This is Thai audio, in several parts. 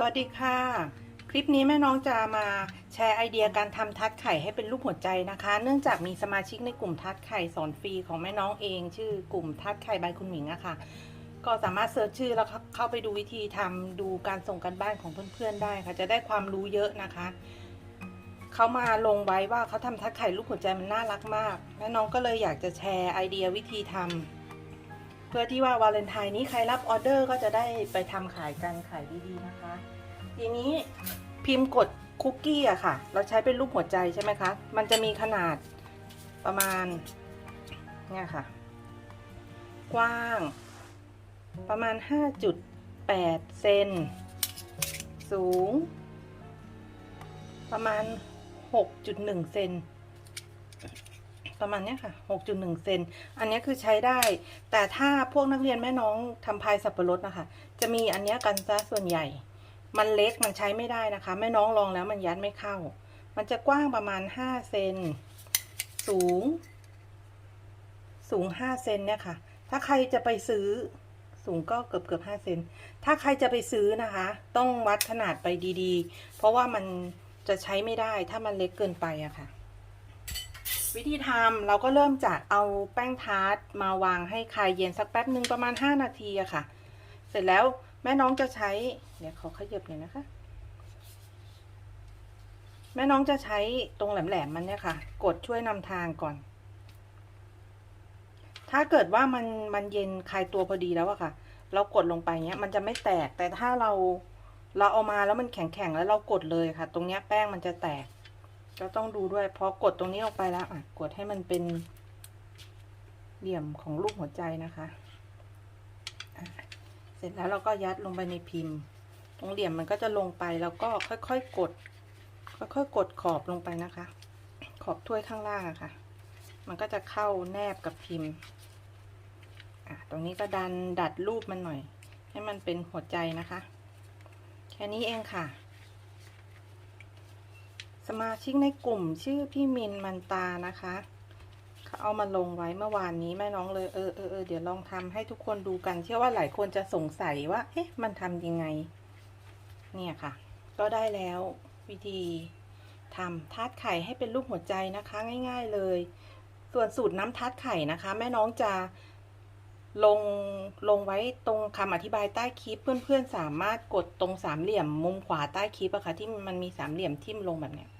สวัสดีค่ะ คลิปนี้แม่น้องจะมาแชร์ไอเดียการทำทัดไข่ให้เป็นรูปหัวใจนะคะ เนื่องจากมีสมาชิกในกลุ่มทัดไข่สอนฟรีของแม่น้องเอง ชื่อกลุ่มทัดไข่ใบคุณหมิงอะค่ะ ก็สามารถเซิร์ชชื่อแล้วเข้าไปดูวิธีทำดูการส่งกันบ้านของเพื่อนๆได้ค่ะ จะได้ความรู้เยอะนะคะเขามาลงไว้ว่าเขาทำทัดไข่รูปหัวใจมันน่ารักมากแม่น้องก็เลยอยากจะแชร์ไอเดียวิธีทำ เพื่อที่ว่าวาเลนไทน์นี้ใครรับออเดอร์ก็จะได้ไปทำขายกันขายดีๆนะคะ ทีนี้พิมพ์กดคุกกี้อะค่ะ เราใช้เป็นรูปหัวใจใช่ไหมคะ มันจะมีขนาดประมาณเนี่ยค่ะ กว้าง ประมาณ 5.8 เซน สูง ประมาณ 6.1 เซน ประมาณนี้ค่ะ 6.1 เซน อันนี้คือใช้ได้ แต่ถ้าพวกนักเรียนแม่น้องทำพายสับปะรดนะคะ จะมีอันนี้กันซะส่วนใหญ่ มันเล็กมันใช้ไม่ได้นะคะ แม่น้องลองแล้วมันยัดไม่เข้า มันจะกว้างประมาณ 5 เซน สูง สูง 5 เซนเนี่ยค่ะ ถ้าใครจะไปซื้อ สูงก็เกือบเกือบ5เซน ถ้าใครจะไปซื้อนะคะ ต้องวัดขนาดไปดีๆ เพราะว่ามันจะใช้ไม่ได้ถ้ามันเล็กเกินไปอะค่ะ วิธีทำเราก็เริ่มจากเอาแป้งทาร์ตมาวางให้คลายเย็นสักแป๊บหนึ่งประมาณ 5 นาทีอะค่ะ เสร็จแล้วแม่น้องจะใช้ เดี๋ยวขอขยับหน่อยนะคะ แม่น้องจะใช้ตรงแหลมๆมันเนี่ยค่ะ กดช่วยนำทางก่อน ถ้าเกิดว่ามันมันเย็นคลายตัวพอดีแล้วอะค่ะ เรากดลงไปเนี้ยมันจะไม่แตกแต่ถ้าเราเราเอามาแล้วมันแข็งๆแล้วเรากดเลยค่ะ ตรงเนี้ยแป้งมันจะแตก ก็ต้องดูด้วยพอกดตรงนี้ลงไปแล้วอะกดให้มันเป็นเหลี่ยมของรูปหัวใจนะคะ เสร็จแล้วเราก็ยัดลงไปในพิมพ์ ตรงเหลี่ยมมันก็จะลงไปแล้วก็ค่อยๆกด ค่อยๆกดขอบลงไปนะคะ ขอบถ้วยข้างล่างอะค่ะ มันก็จะเข้าแนบกับพิมพ์อะตรงนี้ก็ดันดัดรูปมันหน่อย ให้มันเป็นหัวใจนะคะ แค่นี้เองค่ะ สมาชิกในกลุ่มชื่อพี่มินมันตานะคะเขาเอามาลงไว้เมื่อวานนี้แม่น้องเลยเออเออเออเดี๋ยวลองทำให้ทุกคนดูกัน เชื่อว่าหลายคนจะสงสัยว่าเอ๊ะมันทำยังไง เนี่ยค่ะ ก็ได้แล้ววิธีทำทาดไข่ให้เป็นรูปหัวใจนะคะ ง่าย ๆเลย ส่วนสูตรน้ำทาดไข่นะคะ แม่น้องจะลงลงไว้ตรงคำอธิบายใต้คลิป เพื่อนๆสามารถกดตรงสามเหลี่ยมมุมขวาใต้คลิปอะคะ่ะที่มันมีสามเหลี่ยมทิ่มลงแบบเนี้ย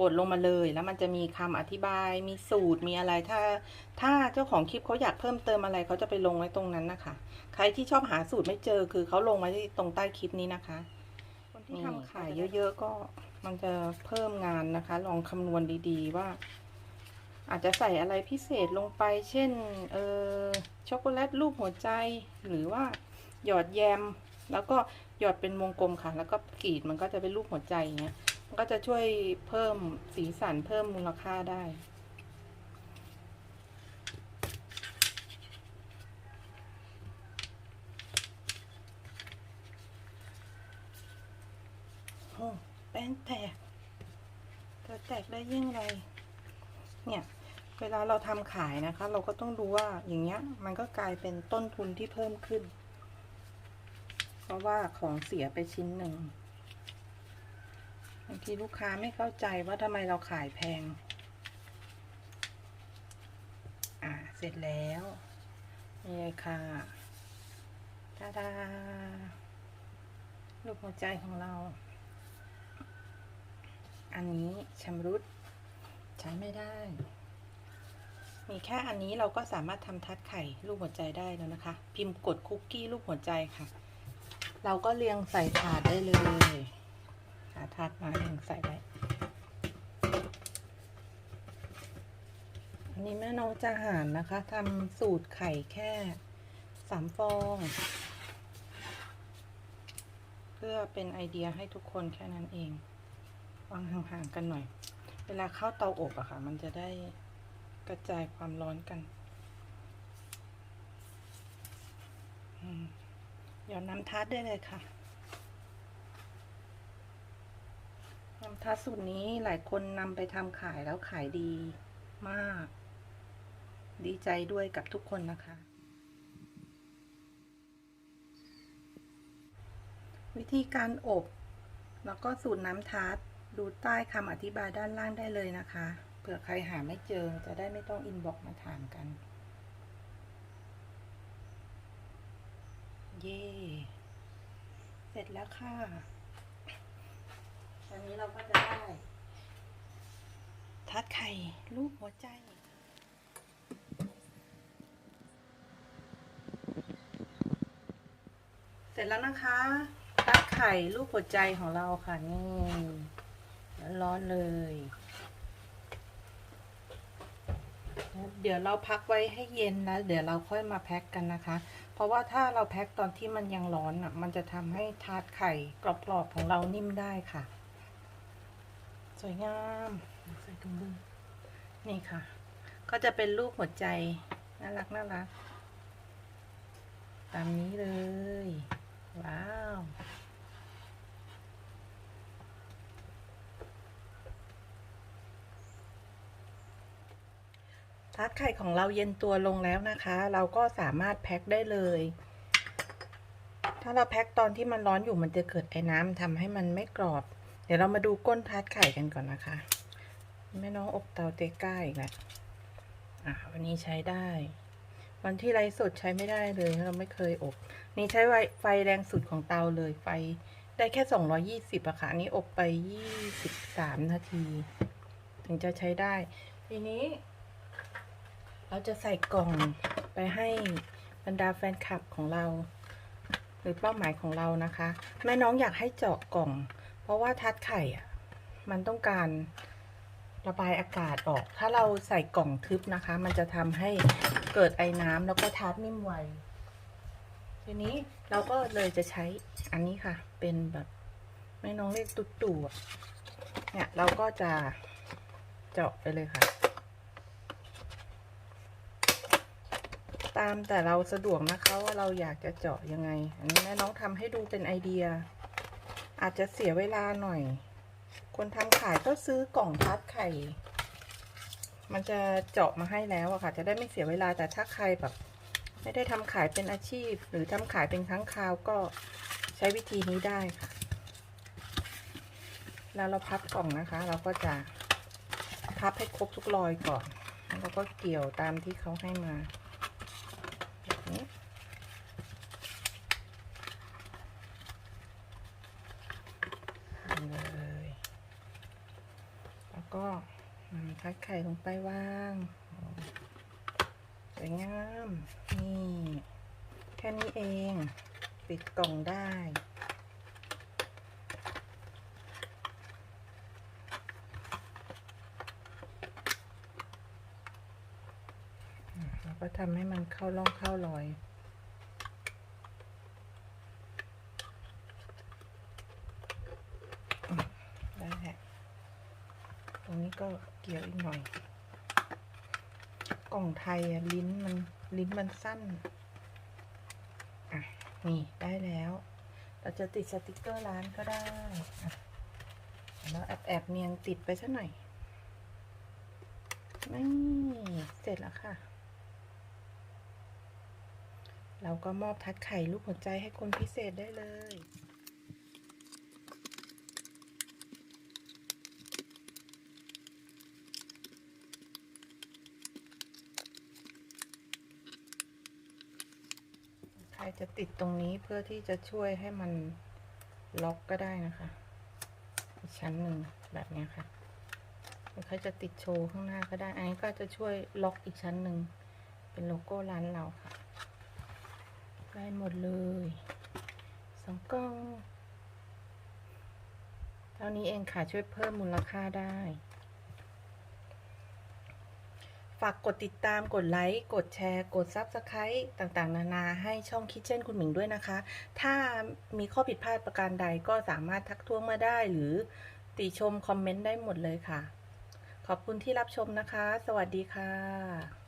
กดลงมาเลย แล้วมันจะมีคำอธิบายมีสูตรมีอะไรถ้า ถ้าเจ้าของคลิปเขาอยากเพิ่มเติมอะไรเขาจะไปลงไว้ตรงนั้นนะคะ ใครที่ชอบหาสูตรไม่เจอคือเขาลงไว้ที่ตรงใต้คลิปนี้นะคะคนที่ทำขายเยอะ ๆ ก็มันจะเพิ่มงานนะคะ ลองคำนวณดีๆว่า อาจจะใส่อะไรพิเศษลงไป เช่นเออช็อกโกแลตรูปหัวใจหรือว่าหยอดแยม แล้วก็หยอดเป็นวงกลมค่ะ แล้วก็กรีดมันก็จะเป็นรูปหัวใจอย่างเงี้ย ก็จะช่วยเพิ่มสีสันเพิ่มมูลค่าได้ โอ้แป้งแตกเกิดแตกได้ยิ่งไรเนี่ยเวลาเราทำขายนะคะ เราก็ต้องดูว่าอย่างเงี้ย มันก็กลายเป็นต้นทุนที่เพิ่มขึ้น เพราะว่าของเสียไปชิ้นหนึ่ง บางทีลูกค้าไม่เข้าใจว่าทำไมเราขายแพง อ่า เสร็จแล้วนี่เลยค่ะตาดาลูกหัวใจของเรา อันนี้ชำรุดใช้ไม่ได้ มีแค่อันนี้เราก็สามารถทำทัดไข่รูปหัวใจได้แล้วนะคะ พิมพ์กดคุกกี้รูปหัวใจค่ะ เราก็เรียงใส่ถาดได้เลย หาถาดมาเรียงใส่ไว้ อันนี้แม่น้องจะหารนะคะทำสูตรไข่แค่สามฟอง เพื่อเป็นไอเดียให้ทุกคนแค่นั้นเอง วางห่างๆกันหน่อย เวลาเข้าเตาอบอะค่ะ มันจะได้กระจายความร้อนกันอืมเดี๋ยวน้ำทัดได้เลยค่ะ น้ำทัดสูตรนี้หลายคนนำไปทำขายแล้วขายดีมาก ดีใจด้วยกับทุกคนนะคะ วิธีการอบ แล้วก็สูตรน้ำทาร์ตดูใต้คำอธิบายด้านล่างได้เลยนะคะ เผื่อใครหาไม่เจอจะได้ไม่ต้องอินบ็อกมาถามกัน เย่เสร็จแล้วค่ะ ตอนนี้เราก็จะได้ ทัดไข่รูปหัวใจเสร็จแล้วนะคะทัดไข่รูปหัวใจของเราค่ะนี่ร้อนเลยเดี๋ยวเราพักไว้ให้เย็นนะ เดี๋ยวเราค่อยมาแพ็คกันนะคะ เพราะว่าถ้าเราแพ็คตอนที่มันยังร้อนอะ มันจะทำให้ทาดไข่กรอบๆของเรานิ่มได้ค่ะ สวยงามใส่ถุงมือนี่ค่ะ ก็จะเป็นรูปหัวใจ น่ารักน่ารัก ตามนี้เลย ว้าวทาร์ตไข่ของเราเย็นตัวลงแล้วนะคะ เราก็สามารถแพ็คได้เลย ถ้าเราแพ็คตอนที่มันร้อนอยู่มันจะเกิดไอ้น้ำทำให้มันไม่กรอบ ดี๋ยวเรามาดูก้นทาร์ตไข่กันก่อนนะคะ แม่น้องอบเตาเตก้าอีกแล้วอะวันนี้ใช้ได้ วันที่ไรสดใช้ไม่ได้เลยเราไม่เคยอบ นี่ใช้ไฟไฟแรงสุดของเตาเลยไฟได้แค่ 220อะค่ะอันนี้อบไป 23 นาที ถึงจะใช้ได้ ทีนี้ เราจะใส่กล่องไปให้บรรดาแฟนคลับของเรา หรือเป้าหมายของเรานะคะ แม่น้องอยากให้เจาะกล่อง เพราะว่าทัดไข่อะมันต้องการระบายอากาศออก ถ้าเราใส่กล่องทึบนะคะ มันจะทำให้เกิดไอ้น้ำแล้วก็ทัดนิ่มไว ทีนี้เราก็เลยจะใช้อันนี้ค่ะ เป็นแบบแม่น้องเรียกตุ๊ตู่เนี่ยเราก็จะเจาะไปเลยค่ะ ตามแต่เราสะดวกนะคะว่าเราอยากจะเจาะยังไง อันนี้แม่น้องทำให้ดูเป็นไอเดีย อาจจะเสียเวลาหน่อย คนทำขายก็ซื้อกล่องพัดไข่ มันจะเจาะมาให้แล้วอะค่ะ จะได้ไม่เสียเวลาแต่ถ้าใครแบบ ไม่ได้ทำขายเป็นอาชีพ หรือทำขายเป็นครั้งคราวก็ใช้วิธีนี้ได้ค่ะ แล้วเราพับกล่องนะคะ เราก็จะพับให้ครบทุกรอยก่อน แล้วก็เกี่ยวตามที่เขาให้มา แบบนี้ทำเลย แล้ว ก็นำพัดไข่ลงไปวาง สวยงาม นี่ แค่นี้เอง ปิดกล่องได้แล้วก็ทำให้มันเข้าร่องเข้ารอย อืมได้แหละต รงนี้ก็เกี่ยวอีกหน่อย กล่องไทยอะลิ้นมันลิ้นมันสั้น อะ นี่ได้แล้ว เราจะติดสติกเกอร์ร้านก็ได้แล้วแอบแอบเนียนติดไปสักหน่อยนี่เสร็จแล้วค่ะ เราก็มอบทัดไข่รูปหัวใจให้คนพิเศษได้เลย รจะติดตรงนี้เพื่อที่จะช่วยให้มันล็อกก็ได้นะคะ อีกชั้นหนึ่งแบบนี้ค่ะหรือใครจะติดโชว์ข้างหน้าก็ได้ อันนี้ก็จะช่วยล็อกอีกชั้นหนึ่ง เป็นโลโก้ร้านเราค่ะ ได้หมดเลยสองกล่องเท่านี้เองค่ะช่วยเพิ่มมูลค่าได้ ฝากกดติดตามกดไลค์ กดแชร์ กด Subscribe ต่างๆ นานาให้ช่องคิดเช่นคุณหมิงด้วยนะคะ ถ้ามีข้อผิดพลาดประการใดก็สามารถทักท้วงมาได้หรือติชมคอมเมนต์ได้หมดเลยค่ะ ขอบคุณที่รับชมนะคะ สวัสดีค่ะ